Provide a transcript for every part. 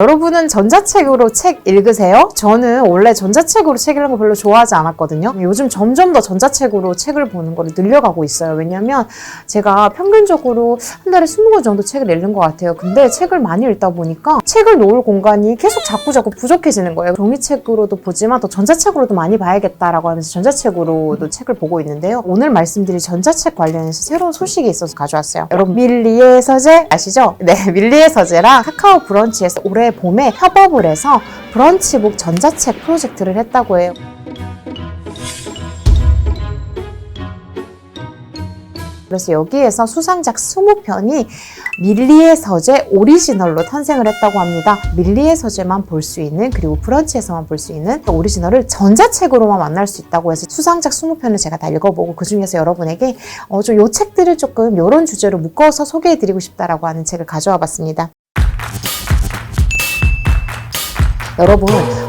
여러분은 전자책으로 책 읽으세요? 저는 원래 전자책으로 책 읽는 거 별로 좋아하지 않았거든요. 요즘 점점 더 전자책으로 책을 보는 걸 늘려가고 있어요. 왜냐면 제가 평균적으로 한 달에 20권 정도 책을 읽는 것 같아요. 근데 책을 많이 읽다 보니까 책을 놓을 공간이 계속 자꾸 자꾸 부족해지는 거예요. 종이책으로도 보지만 또 전자책으로도 많이 봐야겠다라고 하면서 전자책으로도 책을 보고 있는데요. 오늘 말씀드릴 전자책 관련해서 새로운 소식이 있어서 가져왔어요. 여러분 밀리의 서재 아시죠? 네, 밀리의 서재랑 카카오 브런치에서 올해 봄에 협업을 해서 브런치북 전자책 프로젝트를 했다고 해요. 그래서 여기에서 수상작 20편이 밀리의 서재 오리지널로 탄생을 했다고 합니다. 밀리의 서재만 볼 수 있는 그리고 브런치에서만 볼 수 있는 오리지널을 전자책으로만 만날 수 있다고 해서 수상작 20편을 제가 다 읽어보고 그 중에서 여러분에게 어, 좀요 책들을 조금 이런 주제로 묶어서 소개해드리고 싶다라고 하는 책을 가져와 봤습니다. 여러분,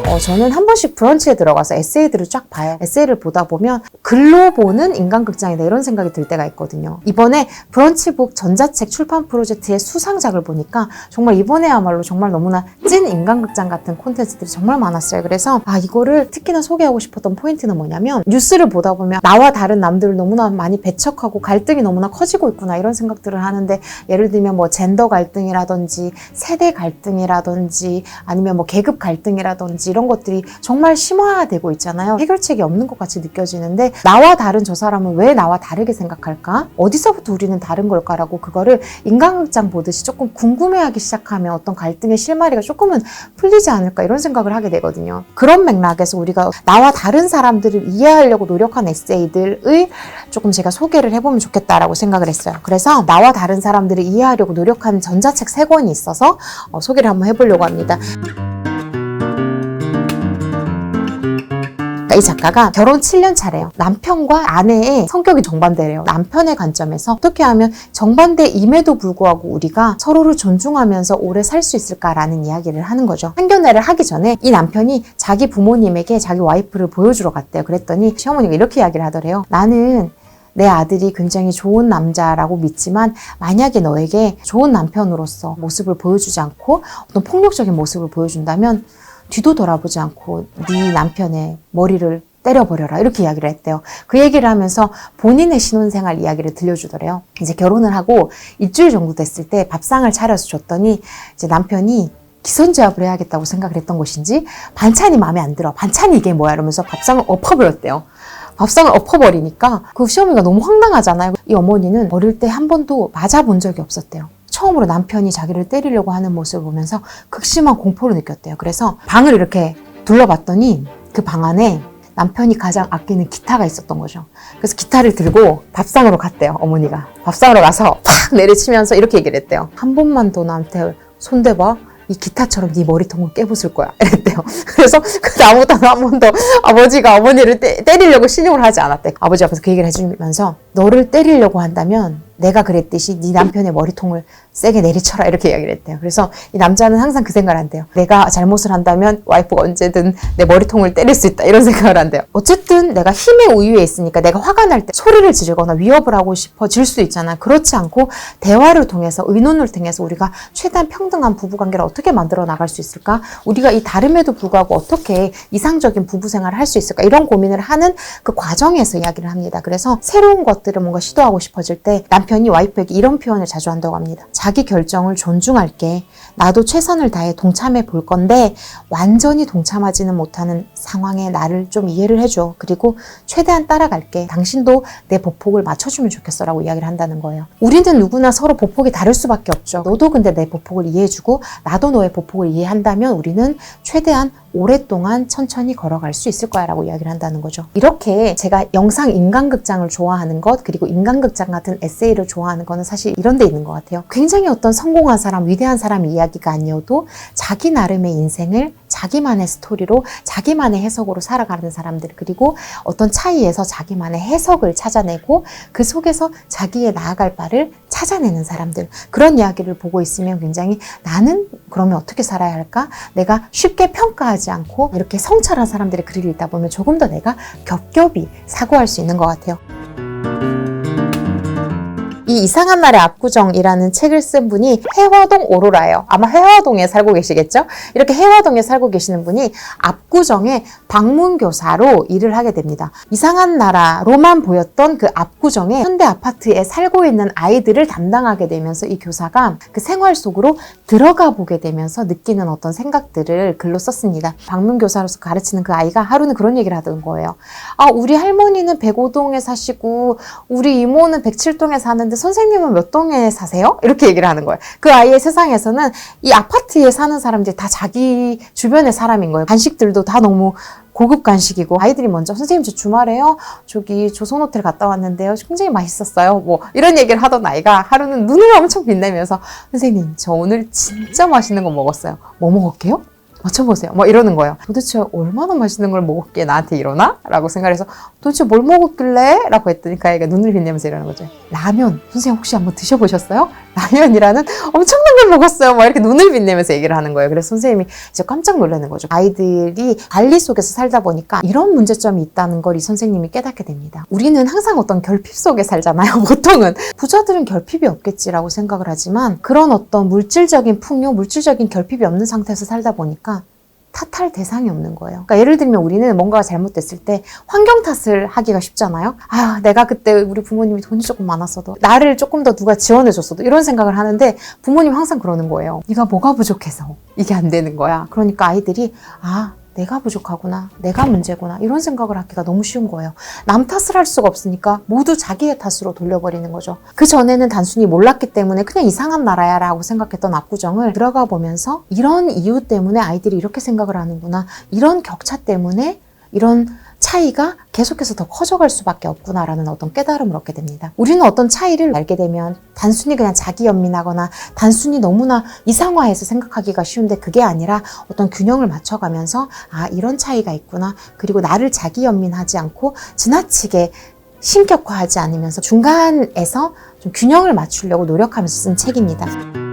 어, 저는 한 번씩 브런치에 들어가서 에세이들을 쫙 봐요. 에세이를 보다 보면 글로 보는 인간극장이다 이런 생각이 들 때가 있거든요. 이번에 브런치북 전자책 출판 프로젝트의 수상작을 보니까 정말 이번에야말로 정말 너무나 찐 인간극장 같은 콘텐츠들이 정말 많았어요. 그래서 아 이거를 특히나 소개하고 싶었던 포인트는 뭐냐면 뉴스를 보다 보면 나와 다른 남들을 너무나 많이 배척하고 갈등이 너무나 커지고 있구나 이런 생각들을 하는데 예를 들면 뭐 젠더 갈등이라든지 세대 갈등이라든지 아니면 뭐 계급 갈등이라든지 이런 것들이 정말 심화되고 있잖아요. 해결책이 없는 것 같이 느껴지는데 나와 다른 저 사람은 왜 나와 다르게 생각할까? 어디서부터 우리는 다른 걸까라고 그거를 인간극장 보듯이 조금 궁금해하기 시작하면 어떤 갈등의 실마리가 조금은 풀리지 않을까 이런 생각을 하게 되거든요. 그런 맥락에서 우리가 나와 다른 사람들을 이해하려고 노력한 에세이들의 조금 제가 소개를 해보면 좋겠다라고 생각을 했어요. 그래서 나와 다른 사람들을 이해하려고 노력한 전자책 세 권이 있어서 어, 소개를 한번 해보려고 합니다. 그러니까 이 작가가 결혼 7년 차래요. 남편과 아내의 성격이 정반대래요. 남편의 관점에서 어떻게 하면 정반대임에도 불구하고 우리가 서로를 존중하면서 오래 살 수 있을까라는 이야기를 하는 거죠. 상견례를 하기 전에 이 남편이 자기 부모님에게 자기 와이프를 보여주러 갔대요. 그랬더니 시어머니가 이렇게 이야기를 하더래요. 나는 내 아들이 굉장히 좋은 남자라고 믿지만 만약에 너에게 좋은 남편으로서 모습을 보여주지 않고 어떤 폭력적인 모습을 보여준다면 뒤도 돌아보지 않고 네 남편의 머리를 때려버려라 이렇게 이야기를 했대요. 그 얘기를 하면서 본인의 신혼생활 이야기를 들려주더래요. 이제 결혼을 하고 일주일 정도 됐을 때 밥상을 차려서 줬더니 이제 남편이 기선제압을 해야겠다고 생각을 했던 것인지 반찬이 마음에 안 들어. 반찬이 이게 뭐야 이러면서 밥상을 엎어버렸대요. 밥상을 엎어버리니까 그 시어머니가 너무 황당하잖아요. 이 어머니는 어릴 때 한 번도 맞아본 적이 없었대요. 처음으로 남편이 자기를 때리려고 하는 모습을 보면서 극심한 공포를 느꼈대요. 그래서 방을 이렇게 둘러봤더니 그 방 안에 남편이 가장 아끼는 기타가 있었던 거죠. 그래서 기타를 들고 밥상으로 갔대요, 어머니가. 밥상으로 가서 팍 내리치면서 이렇게 얘기를 했대요. 한 번만 더 나한테 손대봐. 이 기타처럼 네 머리통을 깨부술 거야. 이랬대요. 그래서 그 다음부터는 한 번도 아버지가 어머니를 때, 때리려고 신용을 하지 않았대. 아버지 앞에서 그 얘기를 해주면서 너를 때리려고 한다면 내가 그랬듯이 네 남편의 머리통을 세게 내리쳐라 이렇게 이야기를 했대요. 그래서 이 남자는 항상 그 생각을 한대요. 내가 잘못을 한다면 와이프가 언제든 내 머리통을 때릴 수 있다 이런 생각을 한대요. 어쨌든 내가 힘의 우위에 있으니까 내가 화가 날 때 소리를 지르거나 위협을 하고 싶어질 수 있잖아. 그렇지 않고 대화를 통해서 의논을 통해서 우리가 최대한 평등한 부부관계를 어떻게 만들어 나갈 수 있을까? 우리가 이 다름에도 불구하고 어떻게 이상적인 부부 생활을 할 수 있을까? 이런 고민을 하는 그 과정에서 이야기를 합니다. 그래서 새로운 것들을 뭔가 시도하고 싶어질 때 남편이 와이프에게 이런 표현을 자주 한다고 합니다. 자기 결정을 존중할게. 나도 최선을 다해 동참해 볼 건데 완전히 동참하지는 못하는 상황에 나를 좀 이해를 해줘. 그리고 최대한 따라갈게. 당신도 내 보폭을 맞춰주면 좋겠어 라고 이야기를 한다는 거예요. 우리는 누구나 서로 보폭이 다를 수밖에 없죠. 너도 근데 내 보폭을 이해해주고 나도 너의 보폭을 이해한다면 우리는 최대한 오랫동안 천천히 걸어갈 수 있을 거야 라고 이야기를 한다는 거죠. 이렇게 제가 영상 인간극장을 좋아하는 것 그리고 인간극장 같은 에세이를 좋아하는 거는 사실 이런 데 있는 것 같아요. 굉장히 어떤 성공한 사람, 위대한 사람 이야기가 아니어도 자기 나름의 인생을 자기만의 스토리로 자기만의 해석으로 살아가는 사람들 그리고 어떤 차이에서 자기만의 해석을 찾아내고 그 속에서 자기의 나아갈 바를 찾아내는 사람들 그런 이야기를 보고 있으면 굉장히 나는 그러면 어떻게 살아야 할까? 내가 쉽게 평가하지 않고 이렇게 성찰한 사람들의 글을 읽다 보면 조금 더 내가 겹겹이 사고할 수 있는 것 같아요. 이 이상한 날의 압구정이라는 책을 쓴 분이 해화동 오로라예요. 아마 해화동에 살고 계시겠죠? 이렇게 해화동에 살고 계시는 분이 압구정의 방문교사로 일을 하게 됩니다. 이상한 나라로만 보였던 그 압구정의 현대 아파트에 살고 있는 아이들을 담당하게 되면서 이 교사가 그 생활 속으로 들어가 보게 되면서 느끼는 어떤 생각들을 글로 썼습니다. 방문교사로서 가르치는 그 아이가 하루는 그런 얘기를 하던 거예요. 아, 우리 할머니는 105동에 사시고 우리 이모는 107동에 사는데 선생님은 몇 동에 사세요? 이렇게 얘기를 하는 거예요. 그 아이의 세상에서는 이 아파트에 사는 사람들이 다 자기 주변의 사람인 거예요. 간식들도 다 너무 고급 간식이고 아이들이 먼저 선생님 저 주말에요 저기 조선 호텔 갔다 왔는데요 굉장히 맛있었어요 뭐 이런 얘기를 하던 아이가 하루는 눈을 엄청 빛내면서 선생님 저 오늘 진짜 맛있는 거 먹었어요 뭐 먹을게요? 맞춰보세요. 뭐 이러는 거예요. 도대체 얼마나 맛있는 걸 먹었기에 나한테 이러나? 라고 생각해서 도대체 뭘 먹었길래? 라고 했더니 그 아이가 눈을 빛내면서 이러는 거죠. 라면. 선생님 혹시 한번 드셔보셨어요? 라면이라는 엄청난 걸 먹었어요. 막 이렇게 눈을 빛내면서 얘기를 하는 거예요. 그래서 선생님이 이제 깜짝 놀라는 거죠. 아이들이 관리 속에서 살다 보니까 이런 문제점이 있다는 걸 이 선생님이 깨닫게 됩니다. 우리는 항상 어떤 결핍 속에 살잖아요. 보통은 부자들은 결핍이 없겠지라고 생각을 하지만 그런 어떤 물질적인 풍요, 물질적인 결핍이 없는 상태에서 살다 보니까 탓할 대상이 없는 거예요. 그러니까 예를 들면 우리는 뭔가가 잘못됐을 때 환경 탓을 하기가 쉽잖아요. 아, 내가 그때 우리 부모님이 돈이 조금 많았어도 나를 조금 더 누가 지원해 줬어도 이런 생각을 하는데 부모님 항상 그러는 거예요. 네가 뭐가 부족해서 이게 안 되는 거야. 그러니까 아이들이 아, 내가 부족하구나, 내가 문제구나 이런 생각을 하기가 너무 쉬운 거예요. 남 탓을 할 수가 없으니까 모두 자기의 탓으로 돌려버리는 거죠. 그 전에는 단순히 몰랐기 때문에 그냥 이상한 나라야 라고 생각했던 압구정을 들어가 보면서 이런 이유 때문에 아이들이 이렇게 생각을 하는구나, 이런 격차 때문에 이런 차이가 계속해서 더 커져갈 수밖에 없구나라는 어떤 깨달음을 얻게 됩니다. 우리는 어떤 차이를 알게 되면 단순히 그냥 자기 연민하거나 단순히 너무나 이상화해서 생각하기가 쉬운데 그게 아니라 어떤 균형을 맞춰가면서 아 이런 차이가 있구나 그리고 나를 자기 연민하지 않고 지나치게 신격화하지 않으면서 중간에서 좀 균형을 맞추려고 노력하면서 쓴 책입니다.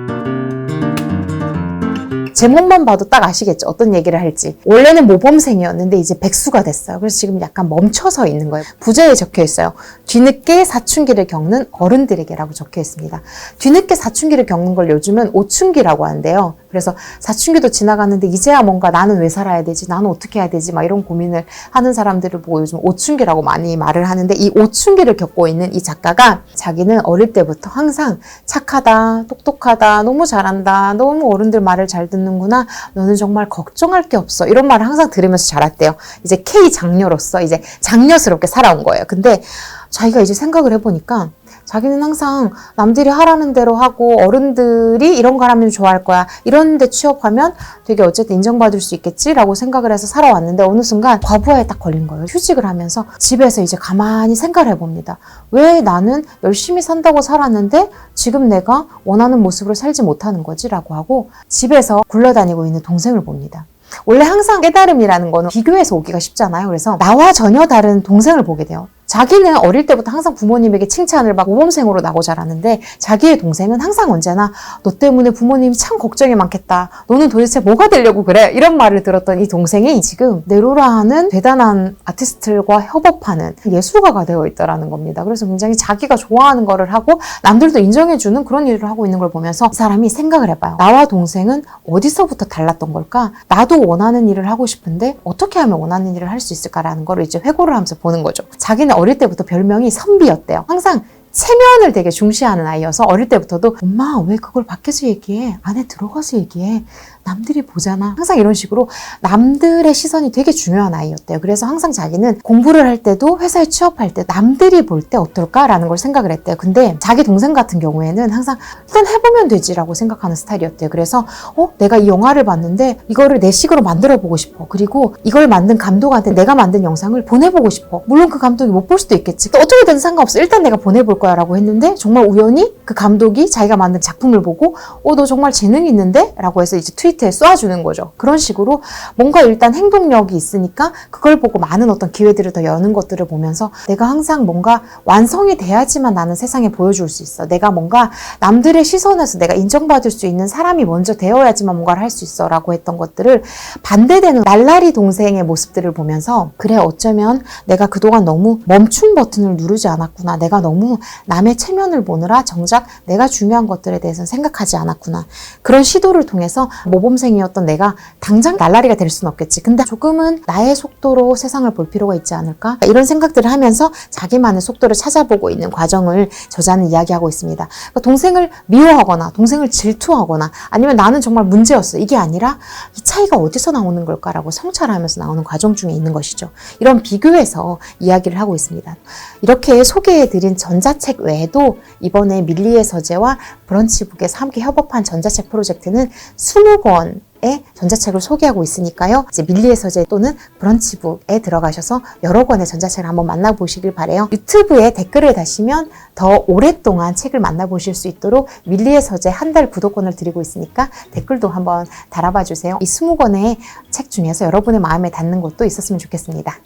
제목만 봐도 딱 아시겠죠? 어떤 얘기를 할지. 원래는 모범생이었는데 이제 백수가 됐어요. 그래서 지금 약간 멈춰서 있는 거예요. 부제에 적혀 있어요. 뒤늦게 사춘기를 겪는 어른들에게라고 적혀 있습니다. 뒤늦게 사춘기를 겪는 걸 요즘은 오춘기라고 하는데요. 그래서 사춘기도 지나갔는데 이제야 뭔가 나는 왜 살아야 되지? 나는 어떻게 해야 되지? 막 이런 고민을 하는 사람들을 보고 요즘 오춘기라고 많이 말을 하는데 이 오춘기를 겪고 있는 이 작가가 자기는 어릴 때부터 항상 착하다, 똑똑하다, 너무 잘한다, 너무 어른들 말을 잘 듣는 구나, 너는 정말 걱정할 게 없어. 이런 말을 항상 들으면서 자랐대요. 이제 K 장녀로서 이제 장녀스럽게 살아온 거예요. 근데 자기가 이제 생각을 해보니까 자기는 항상 남들이 하라는 대로 하고 어른들이 이런 걸 하면 좋아할 거야. 이런 데 취업하면 되게 어쨌든 인정받을 수 있겠지라고 생각을 해서 살아왔는데 어느 순간 과부하에 딱 걸린 거예요. 휴직을 하면서 집에서 이제 가만히 생각을 해봅니다. 왜 나는 열심히 산다고 살았는데 지금 내가 원하는 모습으로 살지 못하는 거지라고 하고 집에서 굴러다니고 있는 동생을 봅니다. 원래 항상 깨달음이라는 거는 비교해서 오기가 쉽잖아요. 그래서 나와 전혀 다른 동생을 보게 돼요. 자기는 어릴 때부터 항상 부모님에게 칭찬을 받고 모범생으로 나고 자라는데 자기의 동생은 항상 언제나 너 때문에 부모님이 참 걱정이 많겠다. 너는 도대체 뭐가 되려고 그래? 이런 말을 들었던 이 동생이 지금 네로라는 대단한 아티스트들과 협업하는 예술가가 되어 있다라는 겁니다. 그래서 굉장히 자기가 좋아하는 거를 하고 남들도 인정해주는 그런 일을 하고 있는 걸 보면서 이 사람이 생각을 해봐요. 나와 동생은 어디서부터 달랐던 걸까? 나도 원하는 일을 하고 싶은데 어떻게 하면 원하는 일을 할 수 있을까라는 걸 이제 회고를 하면서 보는 거죠. 자기는 어릴 때부터 별명이 선비였대요. 항상 체면을 되게 중시하는 아이여서 어릴 때부터도 엄마 왜 그걸 밖에서 얘기해? 안에 들어가서 얘기해. 남들이 보잖아. 항상 이런 식으로 남들의 시선이 되게 중요한 아이였대요. 그래서 항상 자기는 공부를 할 때도 회사에 취업할 때 남들이 볼 때 어떨까라는 걸 생각을 했대요. 근데 자기 동생 같은 경우에는 항상 일단 해보면 되지라고 생각하는 스타일이었대요. 그래서 어 내가 이 영화를 봤는데 이거를 내 식으로 만들어 보고 싶어. 그리고 이걸 만든 감독한테 내가 만든 영상을 보내보고 싶어. 물론 그 감독이 못 볼 수도 있겠지. 어떻게든 상관없어. 일단 내가 보내볼 거야 라고 했는데 정말 우연히 그 감독이 자기가 만든 작품을 보고 어 너 정말 재능이 있는데? 라고 해서 이제 트위터에 쏘아주는 거죠. 그런 식으로 뭔가 일단 행동력이 있으니까 그걸 보고 많은 어떤 기회들을 더 여는 것들을 보면서 내가 항상 뭔가 완성이 돼야지만 나는 세상에 보여줄 수 있어. 내가 뭔가 남들의 시선에서 내가 인정받을 수 있는 사람이 먼저 되어야지만 뭔가를 할 수 있어 라고 했던 것들을 반대되는 날라리 동생의 모습들을 보면서 그래 어쩌면 내가 그동안 너무 멈춤 버튼을 누르지 않았구나. 내가 너무 남의 체면을 보느라 정작 내가 중요한 것들에 대해서는 생각하지 않았구나. 그런 시도를 통해서 모범생이었던 내가 당장 날라리가 될 수는 없겠지. 근데 조금은 나의 속도로 세상을 볼 필요가 있지 않을까? 이런 생각들을 하면서 자기만의 속도를 찾아보고 있는 과정을 저자는 이야기하고 있습니다. 그러니까 동생을 미워하거나 동생을 질투하거나 아니면 나는 정말 문제였어. 이게 아니라 이 차이가 어디서 나오는 걸까라고 성찰하면서 나오는 과정 중에 있는 것이죠. 이런 비교해서 이야기를 하고 있습니다. 이렇게 소개해드린 전자책 외에도 이번에 밀리의 서재와 브런치북에서 함께 협업한 전자책 프로젝트는 20권 의 전자책을 소개하고 있으니까요. 이제 밀리의 서재 또는 브런치북에 들어가셔서 여러 권의 전자책을 한번 만나보시길 바래요. 유튜브에 댓글을 다시면 더 오랫동안 책을 만나보실 수 있도록 밀리의 서재 한 달 구독권을 드리고 있으니까 댓글도 한번 달아봐 주세요. 이 20권의 책 중에서 여러분의 마음에 닿는 것도 있었으면 좋겠습니다.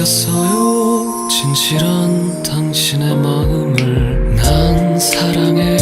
느꼈어요. 진실한 당신의 마음을 난 사랑해